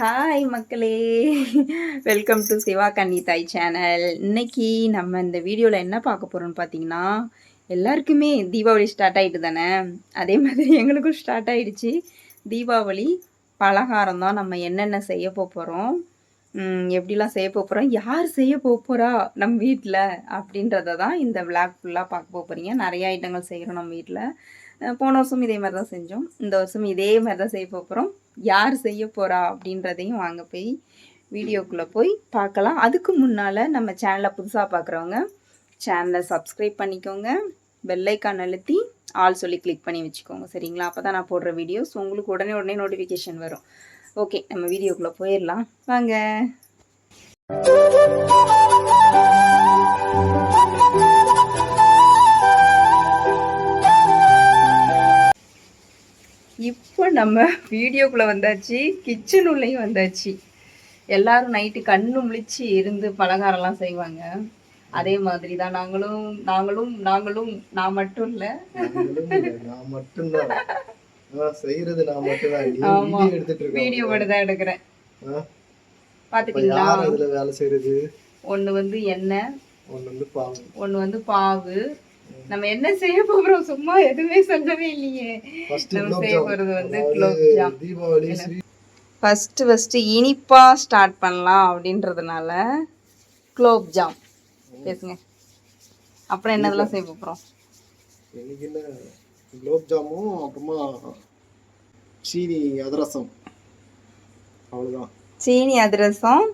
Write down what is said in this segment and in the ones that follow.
Hi மக்களே. Welcome to Siva Kannithai channel இன்னைக்கு நம்ம இந்த வீடியோவில் என்ன பார்க்க போகிறோம்னு பார்த்தீங்கன்னா எல்லாருக்குமே தீபாவளி ஸ்டார்ட் ஆகிட்டு தானே? அதே மாதிரி எங்களுக்கும் ஸ்டார்ட் ஆகிடுச்சு தீபாவளி பலகாரம் தான் நம்ம என்னென்ன செய்ய போகிறோம் எப்படிலாம் செய்ய போகிறோம் யார் செய்ய போகிறா நம்ம வீட்டில் அப்படின்றத தான் இந்த விளாக் ஃபுல்லாக பார்க்க போகிறீங்க நிறைய ஐட்டங்கள் செய்கிறோம் நம்ம வீட்டில் போன வருஷம் இதே மாதிரி தான் செஞ்சோம். இந்த வருஷம் இதே மாதிரி தான் செய்ய போகிறோம் யார் செய்ய போகிறா அப்படின்றதையும் வாங்க போய் வீடியோக்குள்ளே போய் பார்க்கலாம். அதுக்கு முன்னால் நம்ம சேனலை புதுசாக பார்க்குறவங்க சேனலை சப்ஸ்கிரைப் பண்ணிக்கோங்க. பெல்லைக்கான் அழுத்தி ஆல் சொல்லி கிளிக் பண்ணி வச்சுக்கோங்க. சரிங்களா? அப்போ தான் நான் போடுற வீடியோஸ் உங்களுக்கு உடனே உடனே நோட்டிஃபிகேஷன் வரும். ஓகே நம்ம வீடியோக்குள்ளே போயிடலாம். வாங்க. இப்போ நம்ம வீடியோக்குள்ளே வந்தாச்சு கிச்சன் உள்ளேயும் வந்தாச்சு. எல்லாரும் நைட்டு கண்ணு முழிச்சு இருந்து பலகாரம்லாம் செய்வாங்க. அதே மாதிரி தான் நாங்களும் நாங்களும் நாங்களும் நான் மட்டும் இல்லை. நான் மட்டும்தான். செய்யறது நான் ஆமா. வீடியோ எடுத்துட்டு வீடியோ மட்டும் தான் எடுக்கிறேன் யார் அதுல வேலை செய்யறது? ஒன்று வந்து எண்ணெய் ஒண்ணு வந்து பாவம் ஒன்று வந்து பாவு நம்ம என்ன செய்ய போகிறோம் சும்மா எதுவுமே சொல்லவே இல்லையே. ஃபர்ஸ்ட் நம்ம செய்ய போகிறது வந்து குலோப் ஜாம். தீபாவளி ஸ்ரீ ஃபஸ்ட்டு ஃபஸ்ட்டு இனிப்பாக ஸ்டார்ட் பண்ணலாம் அப்படின்றதுனால குலோப் ஜாம். பேசுங்க. அப்புறம் என்னதெல்லாம் செய்ய போகிறோம் இன்னைக்கு என்ன? குலோப் ஜாமும் அப்புறமா சீனி அதிரசம். அவ்வளவுதான். சீனி அதிரசம்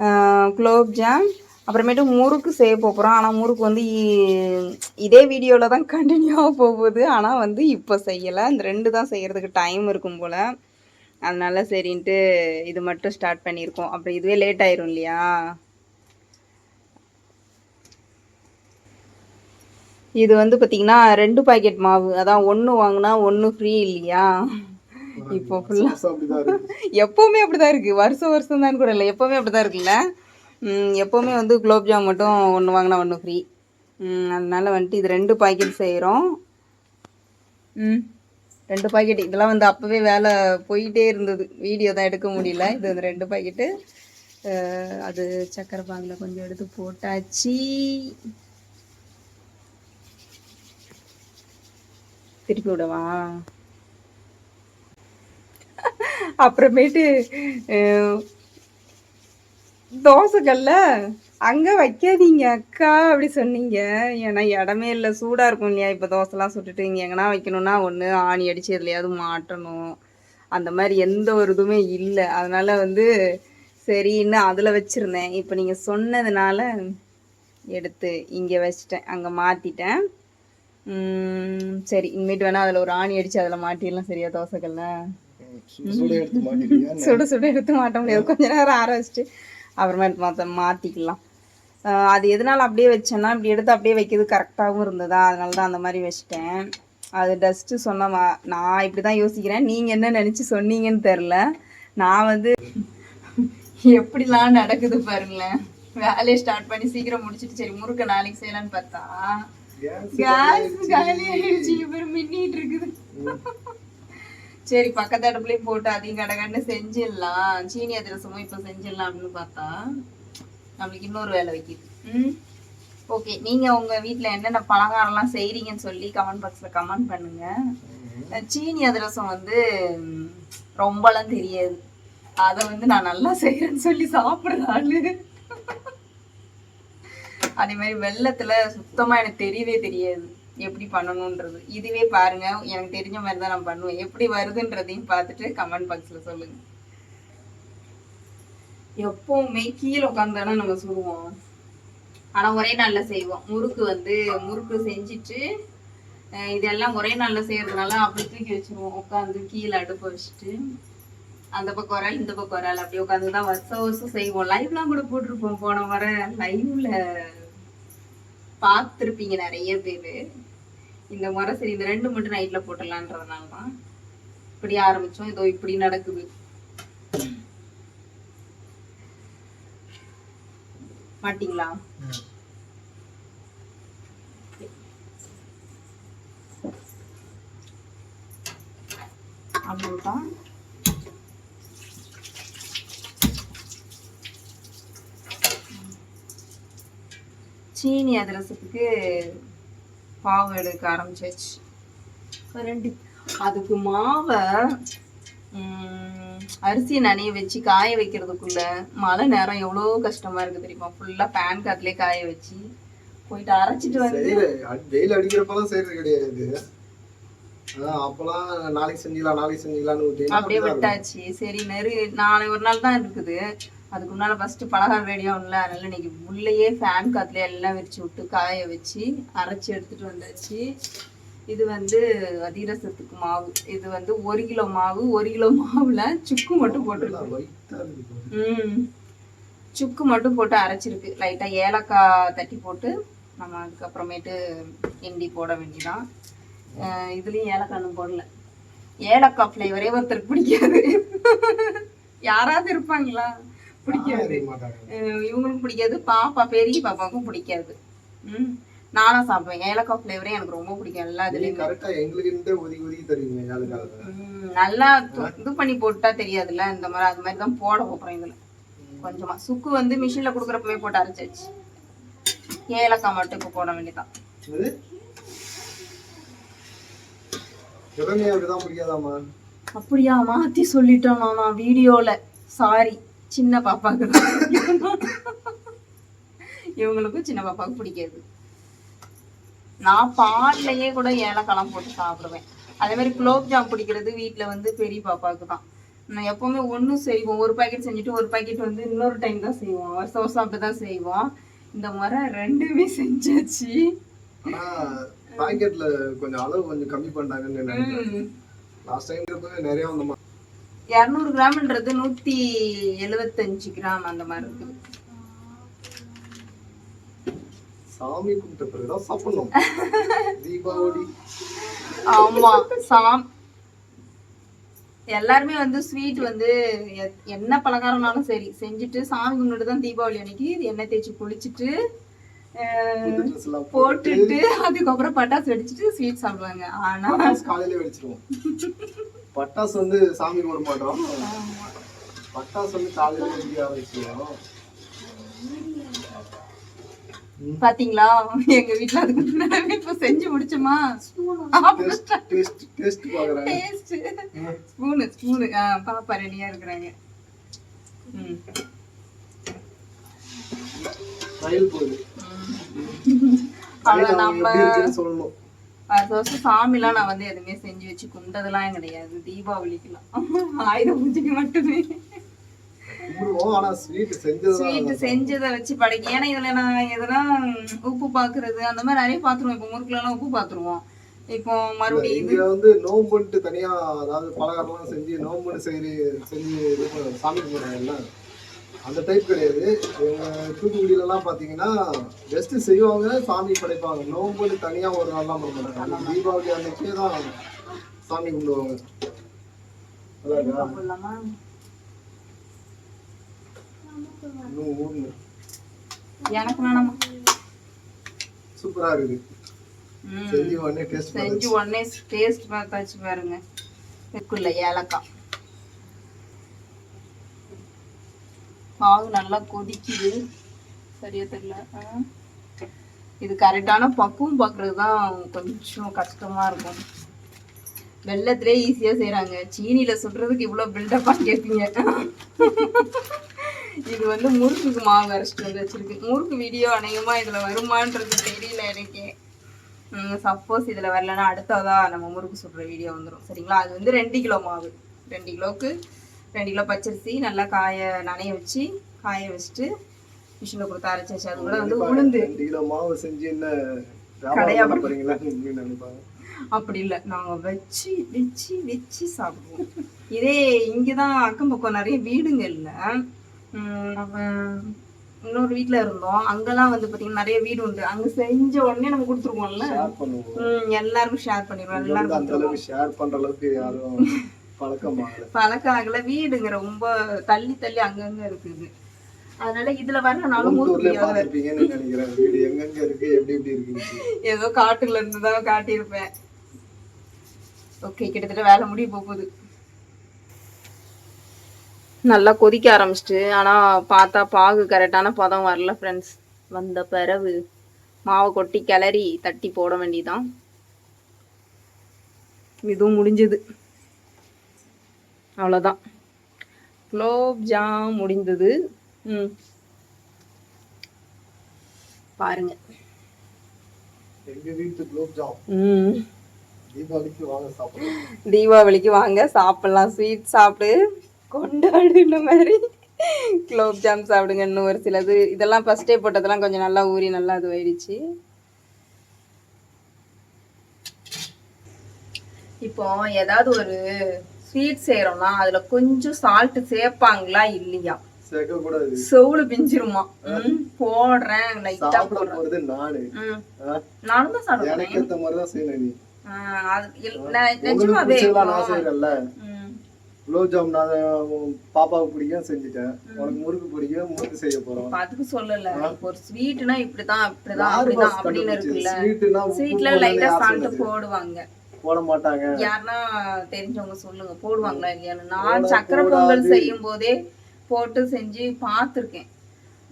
ஆஹ், குலோப் ஜாம் அப்புறமேட்டு முறுக்கு செய்ய போகிறோம் ஆனால் முறுக்கு வந்து இதே வீடியோவில் தான் கண்டினியூ ஆக போகுது. ஆனால் வந்து இப்போ செய்யலை. இந்த ரெண்டு தான் செய்கிறதுக்கு டைம் இருக்கும் போல். அதனால சரின்ட்டு இது மட்டும் ஸ்டார்ட் பண்ணியிருக்கோம் அப்புறம் இதுவே லேட் ஆயிரும் இல்லையா? இது வந்து பார்த்தீங்கன்னா ரெண்டு பாக்கெட் மாவு. அதான் ஒன்று வாங்கினா ஒன்று ஃப்ரீ இல்லையா? இப்போ ஃபுல்லாக எப்போவுமே அப்படிதான் இருக்கு. வருஷம் வருஷம் தான் கூட இல்லை. எப்போவுமே அப்படிதான் இருக்குல்ல? எப்போவுமே வந்து குலோப்ஜாம் மட்டும் ஒன்று வாங்கினா ஒன்று ஃப்ரீ அதனால் வந்துட்டு இது ரெண்டு பாக்கெட் செய்கிறோம் ரெண்டு பாக்கெட் இதெல்லாம் வந்து அப்போவே வேலை போயிட்டே இருந்தது. வீடியோ தான் எடுக்க முடியல. இது வந்து ரெண்டு பாக்கெட்டு அது சக்கரை பாகில் கொஞ்சம் எடுத்து போட்டாச்சு. திருப்பி விடவா? அப்புறமேட்டு தோசைக்கல்ல? அங்கே வைக்காதீங்க அக்கா அப்படி சொன்னீங்க. ஏன்னா இடமே இல்லை சூடாக இருக்கும் இல்லையா? இப்போ தோசைலாம் சுட்டுட்டு இங்கே எங்கன்னா வைக்கணும்னா ஒன்று ஆணி அடிச்சு எதுலையாவது மாட்டணும். அந்த மாதிரி எந்த ஒரு இதுவுமே இல்லை. அதனால வந்து சரின்னு அதில் வச்சுருந்தேன். இப்போ நீங்கள் சொன்னதுனால எடுத்து இங்கே வச்சிட்டேன். அங்கே மாற்றிட்டேன் உம், சரி இனிமேட்டு வேணால் அதில் ஒரு ஆணி அடித்து அதில் மாட்டிடலாம் சரியா தோசைக்கல்ல? சுட சுட எடுத்து மாட்ட முடியாது. கொஞ்ச நேரம் ஆற வச்சுட்டு அப்புறமேட்டு மாற்ற மாற்றிக்கலாம் அது எதனால் அப்படியே வச்சேன்னா இப்படி எடுத்து அப்படியே வைக்கிறது கரெக்டாகவும் இருந்ததா? அதனால தான் அந்த மாதிரி வச்சுட்டேன். அது டஸ்ட்டு சொன்ன மா- நான் இப்படி தான் யோசிக்கிறேன். நீங்கள் என்ன நினச்சி சொன்னீங்கன்னு தெரில நான் வந்து எப்படிலாம் நடக்குது பாருங்களேன். வேலையை ஸ்டார்ட் பண்ணி சீக்கிரம் முடிச்சிட்டு சரி முறுக்க நாளைக்கு செய்யலான்னு பார்த்தா கேஸ் கேஸ் காலி ஆயிடுச்சு. இவர் மின்னிட்டு இருக்குது. சரி பக்கத்து அடுப்புலயும் போட்டு அதையும் கடகடன்னு செஞ்சிடலாம். சீனி அதிரசமும் இப்போ செஞ்சிடலாம் அப்படின்னு பார்த்தா நம்மளுக்கு இன்னொரு வேலை வைக்கிது. ம். ஓகே நீங்க உங்க வீட்ல என்னென்ன பலகாரம்லாம் செய்றீங்கன்னு சொல்லி கமெண்ட் பாக்ஸ்ல கமெண்ட் பண்ணுங்க. சீனி அதிரசம் வந்து ரொம்பலாம் தெரியாது. அதை வந்து நான் நல்லா செய்யறேன்னு சொல்லி சாப்பிடுற ஆளு அதே மாதிரி வெள்ளத்துல சுத்தமா எனக்கு தெரியவே தெரியாது. எப்படி பண்ணணுன்றது. இதுவே பாருங்க எனக்கு தெரிஞ்ச மாதிரி தான் நான் பண்ணுவேன். எப்படி வருதுன்றதையும் பார்த்துட்டு கமெண்ட் பாக்ஸில் சொல்லுங்க. எப்பவுமே கீழே உட்காந்தானே நம்ம சுடுவோம். ஆனால் ஒரே நாளில் செய்வோம். முறுக்கு வந்து முறுக்கு செஞ்சுட்டு இதெல்லாம் ஒரே நாளில் செய்யறதுனால அப்படி தூக்கி வச்சுருவோம். உட்காந்து கீழே அடுப்பு வச்சுட்டு அந்த பக்கம் ஒரு ஆள் இந்த பக்கம் ஒரு ஆள் அப்படி உட்காந்து தான் வருஷம் வருஷம் செய்வோம். லைவ்லாம் கூட போட்டிருப்போம். போன வர லைவ்ல பார்த்துருப்பீங்க நிறைய பேர். இந்த முறை சரி இந்த ரெண்டு மட்டும் நைட்டில் போட்டுடலான்றதுனால தான் இப்படி ஆரம்பித்தோம் இதோ இப்படி நடக்குது. மாட்டிங்களா? அவ்வளோதான் சீனி அதிரசத்துக்கு பாவு எடுக்க ஆரம்பிச்சாச்சு. ரெண்டு அதுக்கு மாவை ம், அரிசி நனைய வச்சு காய வைக்கிறதுக்குள்ள மழை நேரம் எவ்வளோ கஷ்டமா இருக்கு தெரியுமா? ஃபுல்லா ஃபேன் காத்துலயே காய வச்சு போயிட்டு அரைச்சிட்டு வந்து வெயில் அடிக்கிறப்பதான் செய்யறது கிடையாது அப்பெல்லாம் நாளைக்கு செஞ்சுக்கலாம் நாளைக்கு விட்டீங்கன்னா அப்படியே. விட்டாச்சு. சரி நெரு நாளை ஒரு நாள் தான் இருக்குது. அதுக்கு முன்னால ஃபர்ஸ்ட் பலகாரம் ரெடியாகும்ல அதனால இன்னைக்கு உள்ளேயே ஃபேன் காத்துல எல்லாம் விரிச்சு விட்டு காய வச்சு அரைச்சி எடுத்துட்டு வந்தாச்சு. இது வந்து அதிரசத்துக்கு மாவு. இது வந்து ஒரு கிலோ மாவு ஒரு கிலோ மாவுல சுக்கு மட்டும் போட்டிருக்கு. ம். சுக்கு மட்டும் போட்டு அரைச்சிருக்கு. லைட்டா ஏலக்காய் தட்டி போட்டு நம்ம அதுக்கப்புறமேட்டு கிண்டி போட வேண்டியதான் அஹ் இதுலயும் ஏலக்காய் போடல. ஏலக்காய் ஃப்ளேவரே ஒருத்தருக்கு பிடிக்காது. யாராவது இருப்பாங்களா? பிடிக்காது. இவங்களுக்கும் பிடிக்காது. பாப்பா பெரிய பாப்பாவுக்கும் பிடிக்காது. ம். நானும் சாப்பிடுவேன். ஏலக்காய் ஃப்ளேவரே எனக்கு ரொம்ப பிடிக்கும் எல்லா இதுலயுமே. ஆ எங்களுக்கு இருந்தே ஒதுக்கி ஒதுக்கி தருவீங்க நல்லா இது பண்ணி போட்டா தெரியாதுல்ல. இந்த மாதிரி அது மாதிரி தான் போட போறோம் இதுல. கொஞ்சமா. சுக்கு வந்து மிஷின்ல குடுக்கறப்பவே போட்டு அரைச்சாச்சு. ஏலக்காய் மட்டும் இப்போ போட வேண்டியதான் அப்படியா? மாத்தி சொல்லிட்டோம் நான் வீடியோல. சாரி சின்ன பாப்பாக்கு தான். இவங்களுக்கும் சின்ன பாப்பாவுக்கு பிடிக்காது. நான் பால்லையே கூட ஏலக்காய்லாம் போட்டு சாப்பிடுவேன். அதே மாதிரி குலோப் ஜாம் பிடிக்கிறது வீட்ல வந்து பெரிய பாப்பாவுக்கு தான். நான் எப்பவுமே ஒண்ணு செய்வோம். ஒரு பாக்கெட் செஞ்சுட்டு ஒரு பாக்கெட் வந்து இன்னொரு டைம் தான் செய்வோம். வருஷம் வருஷம் அப்படிதான் செய்வோம். இந்த முறை ரெண்டுமே செஞ்சாச்சு. பாக்கெட்ல கொஞ்சம் அளவு கொஞ்சம் கம்மி பண்ணிட்டாங்கன்னு நினைக்கிறேன். லாஸ்ட் டைம் நிறைய மாதிரி இரநூறு கிராம்ன்றது நூத்தி எழுவத்தஞ்சு கிராம் அந்த மாதிரி இருக்குது. சாமி கும்பிட்ட பிறகுதான் சாப்பிடணும். தீபாவளி. ஆமா சாம். எல்லாருமே வந்து ஸ்வீட் வந்து என்ன பலகாரம்னாலும் சரி செஞ்சுட்டு சாமி கும்பிட்டு தான் தீபாவளி அன்னைக்கு எண்ணெய் தேய்ச்சி குளிச்சுட்டு போட்டுட்டு அதுக்கப்புறம் பட்டாசு வெடிச்சிட்டு ஸ்வீட் சாப்பிடுவாங்க. ஆனா காலையில வெடிச்சிருவோம். பட்டாசு வந்து சாமி போட மாட்டோம் பட்டாசு வந்து காலையில வெடிக்க ஆரம்பிச்சிருவோம் பாத்தீங்களா? எங்க வீட்ல அதுக்கு முன்னாடி இப்ப செஞ்சு முடிச்சோமா? டேஸ்ட் டேஸ்ட் டேஸ்ட் பாக்குறேன். Taste spoon spoon. பாப்பா ரெடியா இருக்கிறாங்க. ம். ரயில் போகுது. அவ்வளவு நம்ம சொல்லணும். அடுத்த வருஷம் சாமிலாம் நான் வந்து எதுவுமே செஞ்சு வச்சு குண்டதெல்லாம் கிடையாது. தீபாவளிக்குலாம் ஆயுத பூஜைக்கு மட்டுமே. ஸ்வீட் செஞ்சது வச்சு படைக்க. ஏன்னா இதுல நான் எதனா உப்பு பாக்குறது அந்த மாதிரி நிறைய பாத்துருவோம். இப்போ முறுக்குலாம் உப்பு பாத்துருவோம். இப்போ மறுபடியும் இங்க வந்து நோம்புன்ட்டு தனியா அதாவது பலகாரம்லாம் செஞ்சு நோம்புன்னு செய்து செஞ்சு சாமி கும்பிடுறாங்கல்ல அந்த டைப் கிடையாது. எங்க தூத்துக்குடியில எல்லாம் பாத்தீங்கன்னா ஜஸ்ட் செய்வாங்க சாமி படைப்பாங்க. நோம்புன்னு தனியா ஒரு நாள்லாம் பண்ண மாட்டாங்க. தீபாவளி அன்னைக்கே தான் சாமி கும்பிடுவாங்க. எனக்கு வேணாமா? சூப்பரா இருக்கு. செஞ்சு உடனே டேஸ்ட் செஞ்சு உடனே டேஸ்ட் பார்த்தாச்சு பாருங்க. இருக்குல்ல ஏலக்காய். பாகு நல்லா கொதிக்குது. சரியா தெரியல. இது கரெக்டான பக்குவம் பார்க்கறது தான் கொஞ்சம் கஷ்டமா இருக்கும். வெள்ளத்திலே ஈஸியா செய்றாங்க. சீனில சுடுறதுக்கு இவ்வளவு பில்டப்பா கேட்பீங்க இது வந்து முறுக்குக்கு மாவு அரைச்சிட்டு வந்து வச்சிருக்கு. முறுக்கு வீடியோ அநேகமா இதுல வருமான்றது தெரியல எனக்கு. சப்போஸ் இதுல வரலன்னா அடுத்ததா நம்ம முறுக்கு சுடுற வீடியோ வந்துடும் சரிங்களா? அது வந்து ரெண்டு கிலோ மாவு. ரெண்டு கிலோவுக்கு ரெண்டு கிலோ பச்சரிசி நல்லா காய நனைய வச்சு காய வச்சுட்டு மிஷினில் கொடுத்து அரைச்சாச்சு அது கூட வந்து உளுந்து. ரெண்டு கிலோ மாவு செஞ்சு என்ன கடையா வியாபாரம் பண்ண போறீங்களான்னு நினைப்பாங்க. அப்படி இல்லை. நாங்கள் வச்சு வச்சு வச்சு சாப்பிடுவோம். இதே இங்கே தான் அக்கம் பக்கம் நிறைய வீடுங்க இல்லை. நம்ம இன்னொரு வீட்டில் இருந்தோம். அங்கெல்லாம் வந்து பார்த்தீங்கன்னா நிறைய வீடு உண்டு. அங்கே செஞ்ச உடனே நம்ம கொடுத்துருவோம்ல. எல்லாருக்கும் ஷேர் பண்ணிடுவோம். அளவுக்கு ஷேர் பண்ற அளவுக்கு யாரும் பழக்கம் ஆகல. வீடுங்க ரொம்ப தள்ளி தள்ளி அங்கங்க இருக்குது. அதனால இதுல வரனாலும் ஏதோ காட்டுல இருந்து தான் காட்டியிருப்பேன். ஓகே கிட்டத்தட்ட வேலை முடிய போகுது. நல்லா கொதிக்க ஆரம்பிச்சிட்டு ஆனா பார்த்தா பாகு கரெக்டான பதம் வரல ஃப்ரெண்ட்ஸ் வந்த பிறகு மாவை கொட்டி கிளறி தட்டி போட வேண்டியதான் இதுவும் முடிஞ்சது. அவ்வளோதான் குலோப் ஜாம் முடிந்தது. ம். பாருங்க. தீபாவளிக்கு வாங்க சாப்பிடலாம். தீபாவளிக்கு வாங்க சாப்பிடலாம். ஸ்வீட் சாப்பிடு. கொண்டாடு இந்த மாதிரி. குலோப் ஜாம் சாப்பிடுங்க இன்னும் ஒரு சிலது. இதெல்லாம் ஃபஸ்ட்டே போட்டதெல்லாம் கொஞ்சம் நல்லா ஊறி நல்லா இது ஆயிடுச்சு. இப்போ ஏதாவது ஒரு ஸ்வீட் செய்யறோம்னா அதுல கொஞ்சம் சால்ட் சேர்ப்பாங்களா இல்லையா? செவுளு பிஞ்சிருமா? போடுறேன் லைட்டா சாப்பிட போறது நானு? நானும் தான் சாப்பிடுவேன் எனக்கு ஏத்த மாதிரி தான் செய்யணும் நீ. ஆ, அது இல்ல- நான் உங்களுக்கு நிஜமாவே பிடிச்சதெல்லாம் நான் செய்யறேன்ல ம். குலோப் ஜாம் நான் உன் பாப்பாவுக்கு பிடிக்கும் செஞ்சுட்டேன். உனக்கு முறுக்கு பிடிக்கும் முறுக்கு செய்ய போறோம். அதுக்கு சொல்லல. ஒரு ஸ்வீட்னா இப்படிதான் இப்படிதான் அப்படின்னு இருக்குல்ல. ஸ்வீட்ல லைட்டா சால்ட் போடுவாங்க. போட மாட்டாங்க யாருன்னா தெரிஞ்சவங்க சொல்லுங்க. போடுவாங்களா இல்லையான்னு. நான் சக்கரை பொங்கல் செய்யும் போதே போட்டு செஞ்சு பார்த்துருக்கேன்.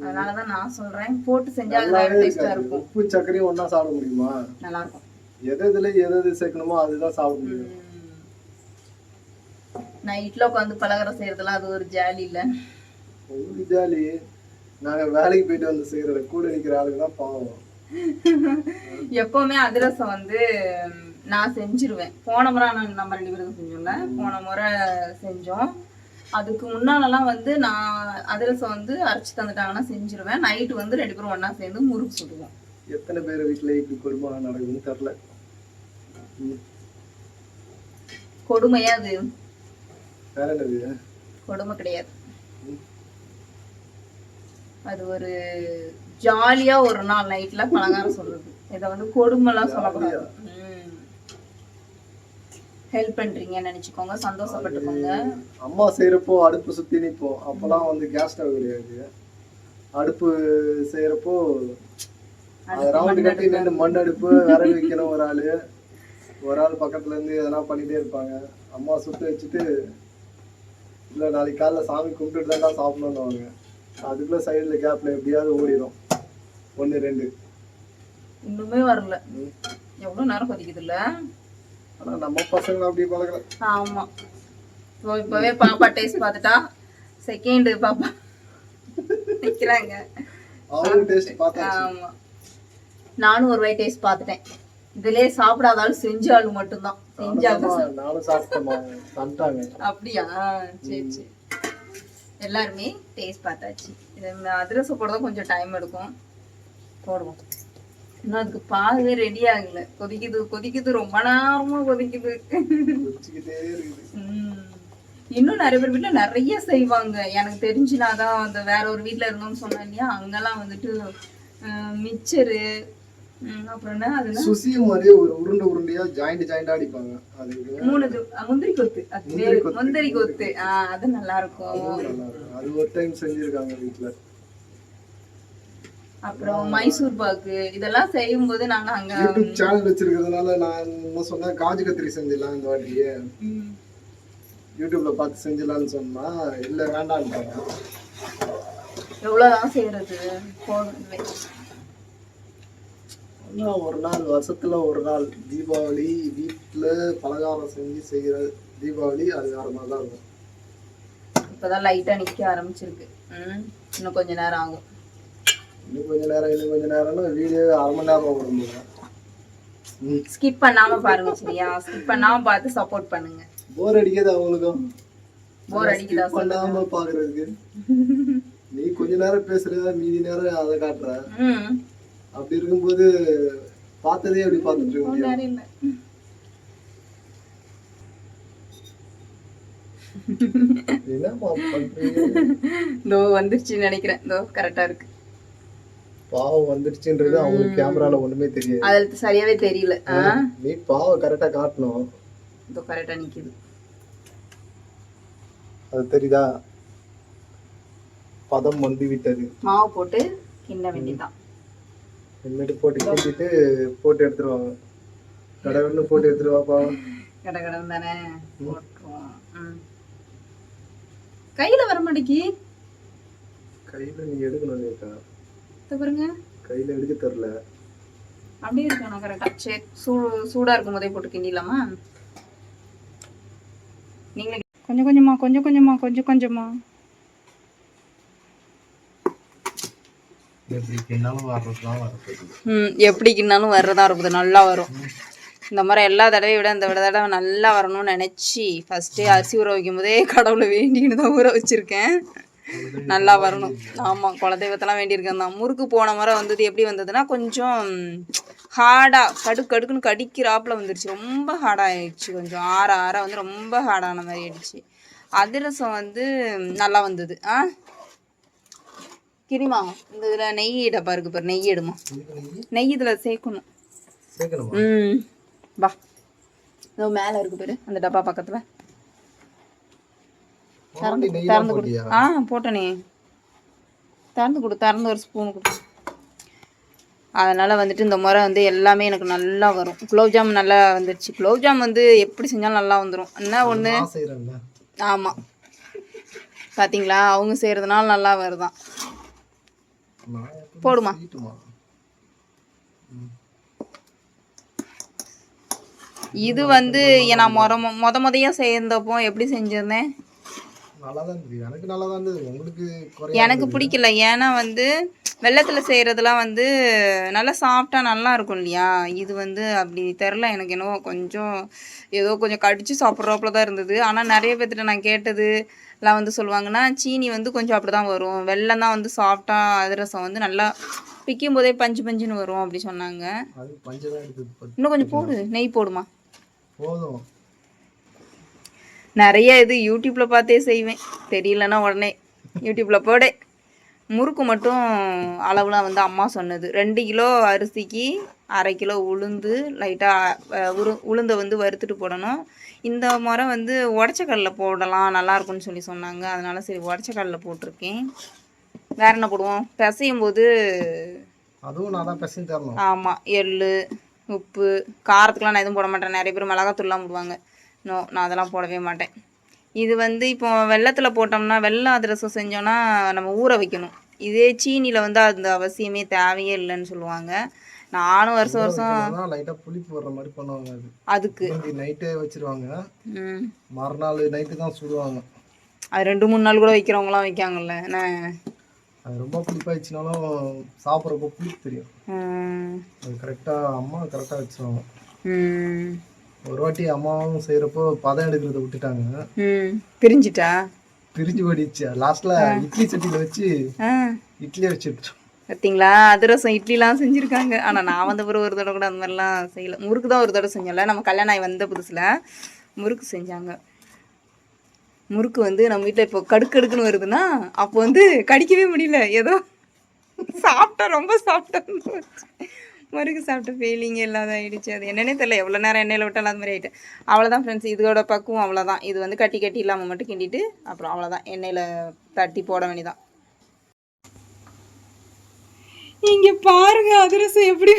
அதனாலதான் நான் சொல்றேன். போட்டு செஞ்சா அது வேற நல்லாவே டேஸ்டா இருக்காது. இருக்கும். உப்பு சர்க்கரையும் ஒண்ணா சாப்பிட முடியுமா? நல்லா இருக்கும் எது எதுல எது எது சேர்க்கணுமோ அதுதான் சாப்பிட முடியும். நைட்ல உட்காந்து பலகாரம் செய்யறதுலாம் அது ஒரு ஜாலி இல்ல. உங்களுக்கு ஜாலி நாங்க வேலைக்கு போயிட்டு வந்து செய்யறத கூட நிக்கிற ஆளுங்க தான் பாவம். எப்பவுமே அதிரசம் வந்து நான் செஞ்சிருவேன். போன முறை நான் நம்ம ரெண்டு பேரும் செஞ்சோம்ல. போன முறை செஞ்சோம். அதுக்கு முன்னாலலாம் வந்து நான் அதிரசம் வந்து அரைச்சி தந்துட்டாங்கன்னா செஞ்சிருவேன். நைட்டு வந்து ரெண்டு பேரும் ஒண்ணா சேர்ந்து முறுக்கு சுடுவோம். எத்தனை பேர் வீட்டுல இப்படி குடும்பம் நடக்குதுன்னு தெரியல. ம். கொடுமையா அது? கொடுமை கிடையாது. அது ஒரு ஜாலியா ஒரு நாள் நைட்ல பலகாரம் சொல்றது. இதை வந்து கொடுமைலாம் சொல்லக்கூடாது. ஹெல்ப் பண்றீங்கன்னு நினைச்சுக்கோங்க சந்தோஷப்பட்டுக்கோங்க. அம்மா செய்யறப்போ அடுப்பு சுத்தி நிப்போம். அப்பெல்லாம் வந்து கேஸ் ஸ்டவ் கிடையாது. அடுப்பு செய்யறப்போ ரவுண்டு கட்டி நின்று மண் அடுப்பு விறகு வைக்கணும் ஒரு ஆளு. ஒரு ஆள் பக்கத்துல இருந்து எதனா பண்ணிட்டே இருப்பாங்க. அம்மா சுட்டு வச்சுட்டு இல்ல நாளைக்கு காலைல சாமி கும்பிட்டுட்டு தான் சாப்பிடணும்னுவாங்க அதுக்குள்ள சைடுல கேப்ல எப்படியாவது ஓடிடும் ஒண்ணு ரெண்டு. இன்னுமே வரல. ம். எவ்வளவு நேரம் கொதிக்குது இல்ல நம்ம பசங்க அப்படி பழகல. ஆமா. இப்போ இப்பவே பாப்பா டேஸ்ட் பார்த்துட்டா. செகண்ட் பாப்பா ஆமா. நானும் ஒரு வாய் டேஸ்ட் பார்த்துட்டேன். இதுலயே சாப்பிடாதாலும் மட்டும்தான். நானும் நானும் சாப்பிட்டேம்மா. தந்துட்டாங்க அப்படியா? சரி சரி. எல்லாருமே டேஸ்ட் பார்த்தாச்சு. இது அதிரசம் போட கொஞ்சம் டைம் எடுக்கும். போடுவோம். இன்னும் அதுக்கு பாகவே ரெடி ஆகல. கொதிக்குது கொதிக்குது ரொம்ப நேரமா கொதிக்குது. இன்னும் நிறைய பேர் வீட்டுல நிறைய செய்வாங்க. எனக்கு தெரிஞ்சு நான் தான் அந்த வேற ஒரு வீட்ல இருந்தோம்னு சொன்னேன் இல்லையா? அங்கெல்லாம் வந்துட்டு மிச்சரு சுசியும் ஒரு உருண்டை உருண்டையா ஜாயிண்ட் ஜாயிண்டா அடிப்பாங்க. அது முந்திரி கொத்து. அது முந்திரி கொத்து. அது நல்லா இருக்கும். அதுவும் நல்லா இருக்கும். அது ஒரு டைம் செஞ்சிருக்காங்க வீட்டுல அப்புறம் மைசூர் பாக்கு இதெல்லாம் செய்யும் போது நாங்க அங்க யூடியூப் சேனல் வச்சிருக்கிறதுனால நான் என்ன சொன்னேன் காஜு கத்திரி செஞ்சிடலாம் இந்த வாட்டியே யூடியூப்ல பார்த்து செஞ்சிடலாம்னு சொன்னா இல்ல வேண்டான்ட்டாங்க எவ்வளவுதான் செய்யறது ஒரு நாள் வருஷத்துல ஒரு நாள் தீபாவளி வீட்டுல பலகாரம் செஞ்சு செய்யற தீபாவளி அது வேற மாதிரி தான் இருக்கும். இப்பதான் லைட்டா நிக்க ஆரம்பிச்சிருக்கு. இன்னும் கொஞ்ச நேரம் ஆகும். இன்னும் கொஞ்ச நேரம் இன்னும் கொஞ்ச நேரம்னா வீடியோ அரை மணி நேரம் ஓடும் ஸ்கிப் பண்ணாம பாருங்க சரியா? ஸ்கிப் பண்ணாம பார்த்து சப்போர்ட் பண்ணுங்க. போர் அடிக்காது அவங்களுக்கும் போர் அடிக்குதா பண்ணாம பாக்குறதுக்கு நீ கொஞ்ச நேரம் பேசுற மீதி நேரம் அதை காட்டுற. அப்படி இருக்கும்போது பார்த்ததே அப்படி பார்த்துட்டு இருக்க இதோ வந்துருச்சுன்னு நினைக்கிறேன். இதோ கரெக்டா இருக்கு. பாவம் வந்துடுச்சுன்றது அவங்களுக்கு கேமரால ஒண்ணுமே தெரியாது. அதுல சரியாவே தெரியல. நீ பாவம் கரெக்டா காட்டணும். இதோ கரெக்டா நிக்குது. அது தெரியுதா? பதம் வந்து விட்டது. மாவு போட்டு கிண்ண வேண்டியதான் என்னட்டு போட்டு கிண்டிட்டு போட்டு எடுத்துருவாங்க. கடவுள்னு போட்டு எடுத்துருவா பாவம். கட கடன் தானே? போட்டுருவோம். கையில வர மாட்டேங்கி. கையில நீ எடுக்கணும் பாருங்க. கையில எடுக்க தெரியல. அப்படியே இருக்கணும் கரெக்டாக சரி சூ சூடாக இருக்கும் போதே போட்டு கிண்டிடலாமா? நீங்களே கொஞ்சம் கொஞ்சமா கொஞ்சம் கொஞ்சமா கொஞ்சம் கொஞ்சமா. எப்படி என்னாலும் வர்றதுலாம் வரது ம் எப்படிக்குனாலும் வர்றதா இருக்குது நல்லா வரும். இந்த மாதிரி எல்லா தடவையும் விட இந்த விட தடவை நல்லா வரணும்னு நினச்சி ஃபஸ்ட்டு அரிசி ஊற வைக்கும் போதே கடவுளை வேண்டின்னு தான் ஊற வச்சுருக்கேன். நல்லா வரணும். ஆமாம் குலதெய்வத்தெல்லாம் வேண்டியிருக்கேன் தான். முறுக்கு போன முறை வந்தது எப்படி வந்ததுன்னா கொஞ்சம் ஹார்டாக கடு கடுக்குன்னு கடிக்கிறாப்புல வந்துருச்சு. ரொம்ப ஹார்டாகிடுச்சு கொஞ்சம். ஆற ஆற வந்து ரொம்ப ஹார்டான மாதிரி ஆயிடுச்சு. அதிரசம் வந்து நல்லா வந்தது. ஆ? கிரிமா இந்த இதில் நெய் டப்பா இருக்கு பாரு நெய் எடுமா? நெய் இதில் சேர்க்கணும். சேர்க்கணுமா? ம் வா. இதோ மேலே இருக்கு பாரு அந்த டப்பா பக்கத்தில். நெய் திறந்து கொடு. ஆ போட்டனே. திறந்து கொடு திறந்து ஒரு ஸ்பூன் கொடு அதனால் வந்துட்டு இந்த முறை வந்து எல்லாமே எனக்கு நல்லா வரும். குலோப்ஜாம் நல்லா வந்துருச்சு. குலோப்ஜாம் வந்து எப்படி செஞ்சாலும் நல்லா வந்துடும் என்ன ஒன்று ஆமாம் பார்த்தீங்களா அவங்க செய்கிறதுனால நல்லா வருதான் போடுமா? இது வந்து நான் முத மொத முதையாக சேர்ந்தப்போ எப்படி செஞ்சிருந்தேன்? நல்லா தான் இருந்தது. எனக்கு நல்லா தான் இருந்தது. உங்களுக்கு குறைய எனக்கு பிடிக்கல. ஏன்னா வந்து வெள்ளத்தில் செய்கிறதுலாம் வந்து நல்லா சாஃப்டாக நல்லா இருக்கும் இல்லையா? இது வந்து அப்படி தெரில எனக்கு என்னவோ கொஞ்சம் ஏதோ கொஞ்சம் கடிச்சு சாப்பிட்றாப்புல தான் இருந்தது. ஆனால் நிறைய பேர்த்திட்ட நான் கேட்டது எல்லாம் வந்து சொல்லுவாங்கன்னா சீனி வந்து கொஞ்சம் அப்படி தான் வரும். வெள்ளம் தான் வந்து சாஃப்டாக அதிரசம் வந்து நல்லா பிக்கும் போதே பஞ்சு பஞ்சுன்னு வரும் அப்படி சொன்னாங்க. அது பஞ்சம் தான் எடுத்தது பத்து. இன்னும் கொஞ்சம் போடு. நெய் போடுமா? போதும். நிறைய இது யூடியூப்பில் பார்த்தே செய்வேன். தெரியலன்னா உடனே யூடியூப்பில் போடு. முறுக்கு மட்டும் அளவுலாம் வந்து அம்மா சொன்னது. ரெண்டு கிலோ அரிசிக்கு அரை கிலோ உளுந்து லைட்டாக உரு உளுந்தை வந்து வறுத்துட்டு போடணும். இந்த முறை வந்து உடச்சக்கல்ல போடலாம் நல்லா இருக்கும்னு சொல்லி சொன்னாங்க. அதனால சரி உடச்சக்கல்ல போட்டிருக்கேன். வேற என்ன போடுவோம்? பிசையும் போது அதுவும் நான் தான் பெசஞ்சு தரணும். ஆமாம் எள்ளு உப்பு காரத்துக்குலாம் நான் எதுவும் போட மாட்டேன். நிறைய பேர் மிளகாத்தூள்லாம் போடுவாங்க. நோ நான் அதெல்லாம் போடவே மாட்டேன். இது வந்து இப்போ வெள்ளத்தில் போட்டோம்னா வெள்ளம் அதிரசம் செஞ்சோன்னா நம்ம ஊற வைக்கணும். இதே சீனியில் வந்து அந்த அவசியமே தேவையே இல்லைன்னு சொல்லுவாங்க. நானும் வருஷம் வருஷம் லைட்டாக புளிப்பு வர்ற மாதிரி பண்ணுவாங்க அது. அதுக்கு. நைட்டே வச்சிருவாங்க. மறுநாள் நைட்டு தான் சுடுவாங்க. அது ரெண்டு மூணு நாள் கூட வைக்கிறவங்களாம் வைக்காங்கல்ல என்ன? அது ரொம்ப புளிப்பாயிடுச்சுனாலும் சாப்பிட்றப்போ புளிப்பு தெரியும். அது கரெக்டாக அம்மா கரெக்டாக வச்சிருவாங்க. ஒரு வாட்டி அம்மாவும் செய்கிறப்போ பதம் எடுக்கிறத விட்டுட்டாங்க. பிரிஞ்சிட்டா? பிரிஞ்சு ஓடிச்சு லாஸ்ட்ல இட்லி சட்டியில வச்சு இட்லியே வச்சுட்டோம். பார்த்தீங்களா அதிரசம் இட்லிலாம் செஞ்சுருக்காங்க. ஆனால் நான் வந்த பிறகு ஒரு தடவை கூட அந்த மாதிரிலாம் செய்யலை. முறுக்கு தான் ஒரு தடவை செஞ்சோம்ல நம்ம கல்யாணம் ஆகி வந்த புதுசில் முறுக்கு செஞ்சாங்க. முறுக்கு வந்து நம்ம வீட்டில் இப்போ கடுக்கடுக்குன்னு வருதுன்னா அப்போ வந்து கடிக்கவே முடியல. ஏதோ சாப்பிட்டா ரொம்ப சாப்பிட்டா முறுக்கு சாப்பிட்டு ஃபீலிங் இல்லாத ஆகிடுச்சு அது என்னன்னே தெரியல. எவ்வளோ நேரம் எண்ணெயில் விட்டாலும் அது மாதிரி ஆகிட்டு அவ்வளோதான் ஃப்ரெண்ட்ஸ் இதோட பக்குவம் அவ்வளோதான் இது வந்து கட்டி கட்டி இல்லாமல் மட்டும் கிண்டிட்டு அப்புறம் அவ்வளோதான் எண்ணெயில் தட்டி போட வேண்டியதான் இங்கே பாருங்க அதிரசம் எப்படி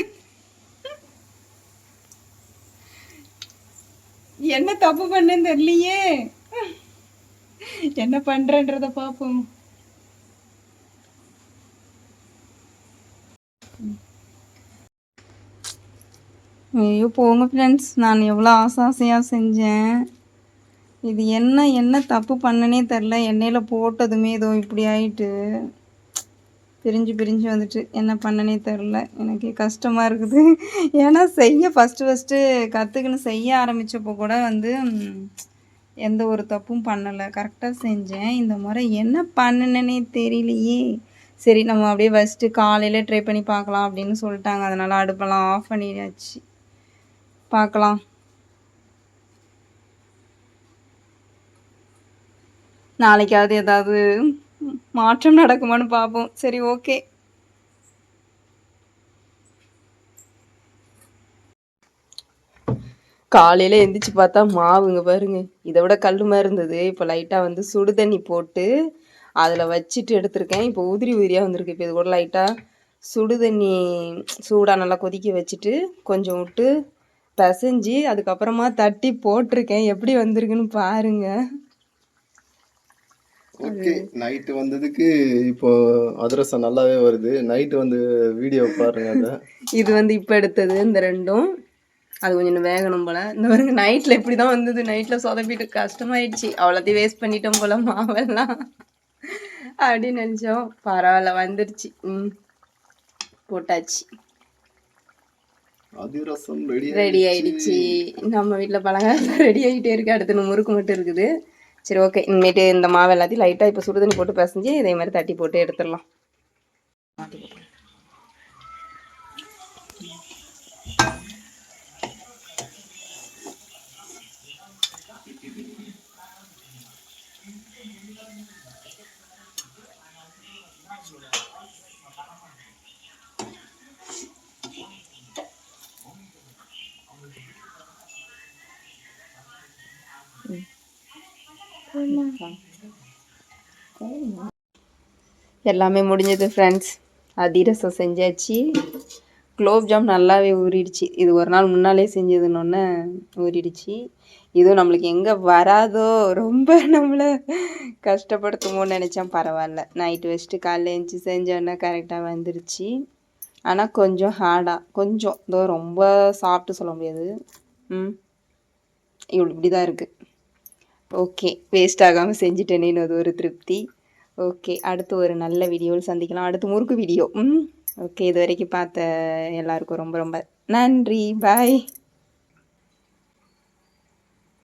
என்ன தப்பு பண்ணேன்னு தெரியலையே. என்ன பண்றேன்றத பார்ப்போம் ஐயோ போங்க ஃப்ரெண்ட்ஸ் நான் எவ்வளோ ஆசை ஆசையாக செஞ்சேன். இது என்ன என்ன தப்பு பண்ணனே தெரில எண்ணெயில் போட்டதுமே ஏதோ இப்படி ஆயிட்டு. பிரிஞ்சு பிரிஞ்சு வந்துட்டு என்ன பண்ணனே தெரில எனக்கு கஷ்டமாக இருக்குது. ஏன்னா செய்ய ஃபஸ்ட்டு ஃபஸ்ட்டு கற்றுக்கின்னு செய்ய ஆரம்பித்தப்போ கூட வந்து எந்த ஒரு தப்பும் பண்ணலை. கரெக்டாக செஞ்சேன். இந்த முறை என்ன பண்ணுனேனே தெரியலையே. சரி நம்ம அப்படியே ஃபஸ்ட்டு காலையில் ட்ரை பண்ணி பார்க்கலாம் அப்படின்னு சொல்லிட்டாங்க. அதனால் அடுப்பெல்லாம் ஆஃப் பண்ணியாச்சு. பார்க்கலாம் நாளைக்காவது ஏதாவது மாற்றம் நடக்குமான்னு பார்ப்போம் சரி ஓகே. காலையில் எந்திரிச்சு பார்த்தா மாவுங்க பாருங்க. இதை விட கல் மாதிரி இருந்தது. இப்போ லைட்டாக வந்து சுடு தண்ணி போட்டு அதில் வச்சுட்டு எடுத்திருக்கேன். இப்போ உதிரி உதிரியாக வந்திருக்கு. இப்போ இது கூட லைட்டாக சுடு தண்ணி சூடாக நல்லா கொதிக்க வச்சுட்டு கொஞ்சம் விட்டு பிசைஞ்சு அதுக்கப்புறமா தட்டி போட்டிருக்கேன். எப்படி வந்திருக்குன்னு பாருங்க. ஓகே நைட்டு வந்ததுக்கு இப்போ அதிரசம் நல்லாவே வருது. நைட்டு வந்து வீடியோ பாருங்க அதை. இது வந்து இப்போ எடுத்தது இந்த ரெண்டும். அது கொஞ்சம் வேகணும் போல. இந்த பாருங்க நைட்டில் இப்படி தான் வந்தது. நைட்டில் சொதப்பிட்டு கஷ்டமாயிடுச்சு. அவ்வளோத்தையும் வேஸ்ட் பண்ணிட்டோம் போல மாவெல்லாம். அப்படின்னு நினச்சோம். பரவாயில்ல வந்துருச்சு. ம் போட்டாச்சு. அதிரசம் ரெடி ரெடி ஆயிடுச்சு. நம்ம வீட்டில் பலகாரம் ரெடி ஆகிட்டே இருக்கு. அடுத்து முறுக்கு மட்டும் இருக்குது. சரி ஓகே இனிமேட்டு இந்த மாவு எல்லாத்தையும் லைட்டாக இப்போ சுடுதண்ணி போட்டு பிசைஞ்சு இதே மாதிரி தட்டி போட்டு எடுத்துடலாம். எல்லாமே முடிஞ்சது ஃப்ரெண்ட்ஸ் அதிரசம் செஞ்சாச்சு. குலோப் ஜாம் நல்லாவே ஊறிடுச்சு. இது ஒரு நாள் முன்னாலே செஞ்சதுன்னொன்னே ஊறிடுச்சு. இதுவும் நம்மளுக்கு எங்கே வராதோ ரொம்ப நம்மளை கஷ்டப்படுத்துமோன்னு நினச்சேன். பரவாயில்ல. நைட்டு வச்சுட்டு காலைல எழுந்துச்சி செஞ்சோன்னே கரெக்டாக வந்துருச்சு. ஆனால் கொஞ்சம் ஹார்டாக கொஞ்சம். இதோ ரொம்ப சாப்பிட்டு சொல்ல முடியாது. ம். இவ்வளோ இப்படி தான் இருக்குது ஓகே வேஸ்ட் ஆகாமல் செஞ்சுட்டேனேன்னு அது ஒரு திருப்தி. ஓகே அடுத்து ஒரு நல்ல வீடியோவில் சந்திக்கலாம். அடுத்து முறுக்கு வீடியோ ம் ஓகே இது வரைக்கும் பார்த்த எல்லாருக்கும் ரொம்ப ரொம்ப நன்றி. பாய்